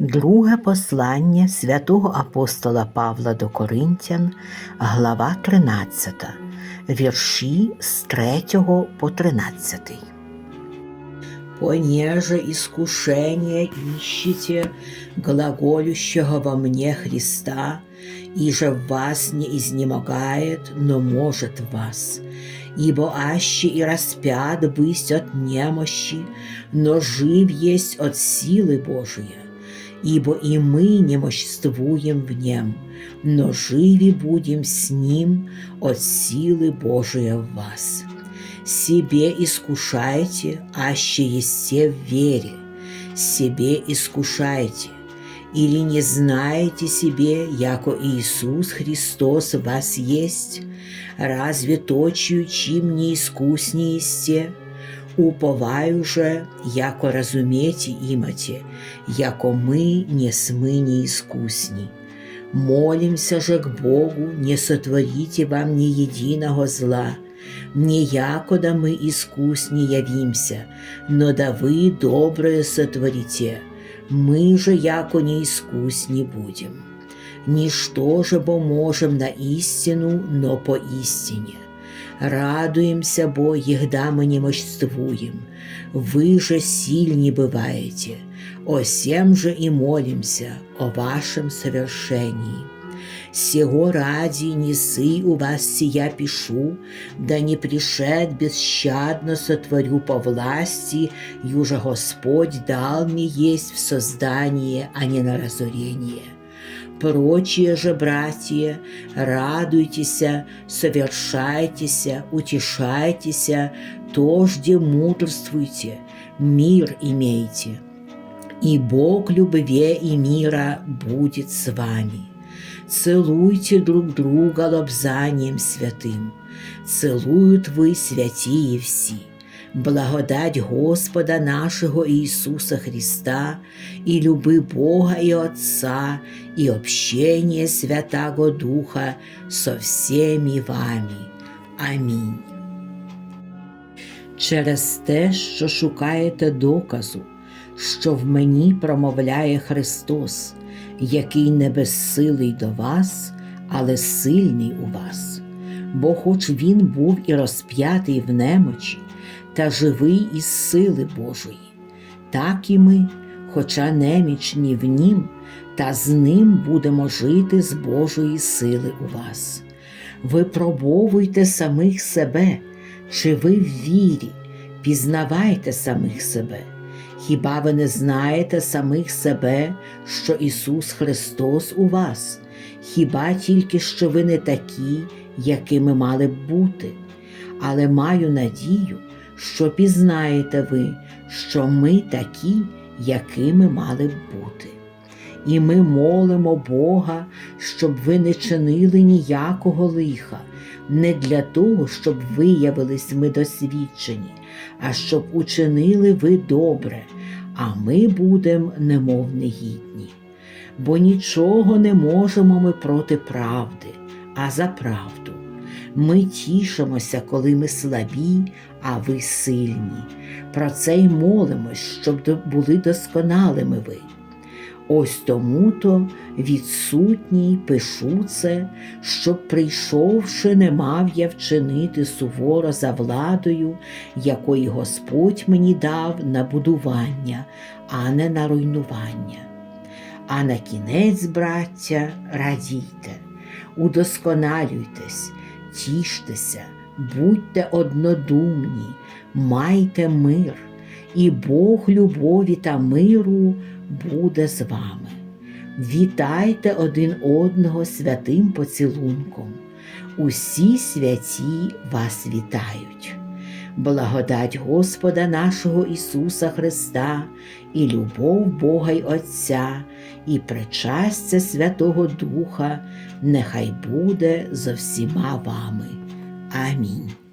Друге послання святого апостола Павла до Коринтян, глава 13, вірші з 3 по 13. «Понеже искушение ищете глаголющего во мне Христа, и же вас не изнемогает, но может вас. Ибо аще и распят бысть от немощи, но жив есть от силы Божия. Ибо и мы немощствуем в нем, но живи будем с ним от силы Божия в вас. Себе искушайте, аще есте в вере, себе искушайте, или не знаете себе, яко Иисус Христос вас есть, разве точию чим не искуснее сте? Уповаю же, яко разумете имате, яко мы не смы не искусни. Молимся же к Богу, не сотворите вам ни единого зла, не яко да мы искусни явимся, но да вы доброе сотворите, мы же яко не искусни будем. Ничто же бо можем на истину, но по истине. Радуемся, бо, егда мы немощствуем, вы же сильни бываете, о сем же и молимся, о вашем совершении. Сего ради несы у вас сия пишу, да не пришед бесщадно сотворю по власти, юже Господь дал мне есть в создание, а не на разорение. Прочие же, братья, радуйтеся, совершайтеся, утешайтеся, тожде мудрствуйте, мир имейте. И Бог любви и мира будет с вами. Целуйте друг друга лобзанием святым. Целуют вы святії всі. Благодать Господа нашого Ісуса Христа, и люби Бога и Отца, и общение Святаго Духа со всеми вами. Амінь. Через те, що шукаєте доказу, що в мені промовляє Христос, який не безсилий до вас, але сильний у вас. Бо хоч він був і розп'ятий в немочі, та живий із сили Божої, так і ми, хоча немічні в нім, та з ним будемо жити з Божої сили у вас. Випробовуйте самих себе, чи ви в вірі, пізнавайте самих себе. Хіба ви не знаєте самих себе, що Ісус Христос у вас? Хіба тільки що ви не такі, якими мали б бути? Але маю надію, що пізнаєте ви, що ми такі, якими мали б бути. І ми молимо Бога, щоб ви не чинили ніякого лиха, не для того, щоб виявились ми досвідчені, а щоб учинили ви добре, а ми будемо немов негідні. Бо нічого не можемо ми проти правди, а за правду. Ми тішимося, коли ми слабі, а ви сильні. Про це й молимось, щоб були досконалими ви. Ось тому то відсутній пишу це, щоб, прийшовши, не мав я вчинити суворо за владою, якої Господь мені дав на будування, а не на руйнування. А на кінець, браття, радійте, удосконалюйтесь, тіштеся, будьте однодумні, майте мир, і Бог любові та миру буде з вами. Вітайте один одного святим поцілунком. Усі святі вас вітають. Благодать Господа нашого Ісуса Христа, і любов Бога й Отця, і причастя Святого Духа, нехай буде зо всіма вами. Амінь.